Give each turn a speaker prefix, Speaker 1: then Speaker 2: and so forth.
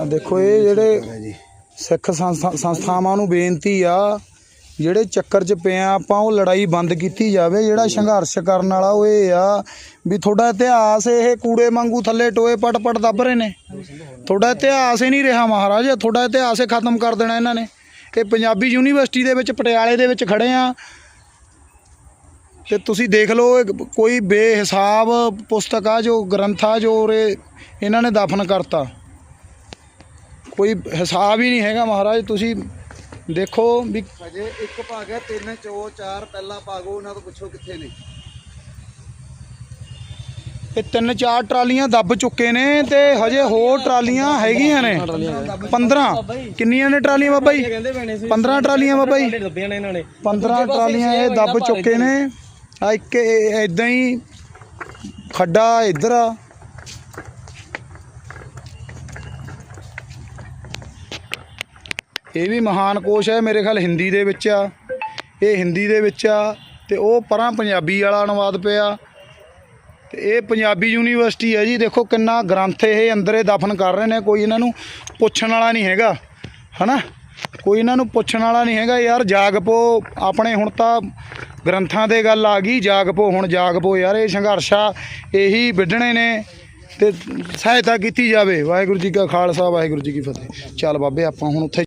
Speaker 1: ਆ ਦੇਖੋ ਇਹ ਜਿਹੜੇ ਸਿੱਖ ਸੰਸਥਾ- ਸੰਸਥਾਵਾਂ ਨੂੰ ਬੇਨਤੀ ਆ ਜਿਹੜੇ ਚੱਕਰ 'ਚ ਪਏ ਆ ਆਪਾਂ ਉਹ ਲੜਾਈ ਬੰਦ ਕੀਤੀ ਜਾਵੇ ਜਿਹੜਾ ਸੰਘਰਸ਼ ਕਰਨ ਵਾਲਾ ਉਹ ਇਹ ਆ ਵੀ ਤੁਹਾਡਾ ਇਤਿਹਾਸ ਇਹ ਕੂੜੇ ਵਾਂਗੂ ਥੱਲੇ ਟੋਏ ਪਟ ਪਟ ਦੱਬ ਰਹੇ ਨੇ। ਤੁਹਾਡਾ ਇਤਿਹਾਸ ਹੀ ਨਹੀਂ ਰਿਹਾ ਮਹਾਰਾਜ ਤੁਹਾਡਾ ਇਤਿਹਾਸ ਹੀ ਖਤਮ ਕਰ ਦੇਣਾ ਇਹਨਾਂ ਨੇ। ਇਹ ਪੰਜਾਬੀ ਯੂਨੀਵਰਸਿਟੀ ਦੇ ਵਿੱਚ ਪਟਿਆਲੇ ਦੇ ਵਿੱਚ ਖੜੇ ਆ ਤੇ ਤੁਸੀਂ ਦੇਖ ਲਓ ਇਹ ਕੋਈ ਬੇਹਿਸਾਬ ਪੁਸਤਕ ਆ ਜੋ ਗ੍ਰੰਥ ਆ ਜੋ ਉਰੇ ਇਹਨਾਂ ਨੇ ਦਫਨ ਕਰਤਾ। ਕੋਈ ਹਿਸਾਬ ਹੀ ਨਹੀਂ ਹੈਗਾ ਮਹਾਰਾਜ ਤੁਸੀਂ ਦੇਖੋ ਵੀ
Speaker 2: ਅਜੇ ਇੱਕ ਭਾਗ ਹੈ ਤਿੰਨ ਚੋ ਚਾਰ ਪਹਿਲਾਂ ਭਾਗੋ ਉਹਨਾਂ ਤੋਂ ਪੁੱਛੋ ਕਿੱਥੇ ਨੇ।
Speaker 1: ਇਹ ਤਿੰਨ ਚਾਰ ਟਰਾਲੀਆਂ ਦੱਬ ਚੁੱਕੇ ਨੇ ਤੇ ਹਜੇ ਹੋਰ ਟਰਾਲੀਆਂ ਹੈਗੀਆਂ ਨੇ। 15 ਕਿੰਨੀਆਂ ਨੇ ਟਰਾਲੀਆਂ ਬਾਬਾ ਜੀ? 15 ਟਰਾਲੀਆਂ ਬਾਬਾ ਜੀ।
Speaker 3: ਦੱਬੀਆਂ ਨੇ ਇਹਨਾਂ ਨੇ।
Speaker 1: 15 ਟਰਾਲੀਆਂ ਇਹ ਦੱਬ ਚੁੱਕੇ ਨੇ। ਆ ਇੱਕ ਇਦਾਂ ਹੀ ਖੱਡਾ ਇੱਧਰ ਆ। ਇਹ ਵੀ ਮਹਾਨ ਕੋਸ਼ ਹੈ ਮੇਰੇ ਖਿਆਲ ਹਿੰਦੀ ਦੇ ਵਿੱਚ ਆ। ਇਹ ਹਿੰਦੀ ਦੇ ਵਿੱਚ ਆ ਤੇ ਉਹ ਪਰਾਂ ਪੰਜਾਬੀ ਵਾਲਾ ਅਨੁਵਾਦ ਪਿਆ। ਤੇ ਇਹ ਪੰਜਾਬੀ ਯੂਨੀਵਰਸਿਟੀ ਹੈ ਜੀ, ਦੇਖੋ ਕਿੰਨਾ ਗ੍ਰੰਥ ਇਹ ਅੰਦਰੇ ਦਫਨ ਕਰ ਰਹੇ ਨੇ, ਕੋਈ ਇਹਨਾਂ ਨੂੰ ਪੁੱਛਣ ਵਾਲਾ ਨਹੀਂ ਹੈਗਾ, ਹਨਾ? ਕੋਈ ਇਹਨਾਂ ਨੂੰ ਪੁੱਛਣ ਵਾਲਾ ਨਹੀਂ ਹੈਗਾ ਯਾਰ ਜਾਗ ਪੋ ਆਪਣੇ ਹੁਣ ਤਾਂ ਗ੍ਰੰਥਾਂ ਦੇ ਗੱਲ ਆ ਗਈ ਜਾਗ ਪੋ ਹੁਣ ਜਾਗ ਪੋ ਯਾਰ, ਇਹ ਸੰਘਰਸ਼ਾ ਇਹੀ ਵਿੱਢਣੇ ਨੇ ਤੇ ਸਹਾਇਤਾ ਕੀਤੀ ਜਾਵੇ। ਵਾਹਿਗੁਰੂ ਜੀ ਕਾ ਖਾਲਸਾ, ਵਾਹਿਗੁਰੂ ਜੀ ਕੀ ਫਤਿਹ। ਚੱਲ ਬਾਬੇ, ਆਪਾਂ ਹੁਣ ਉੱਥੇ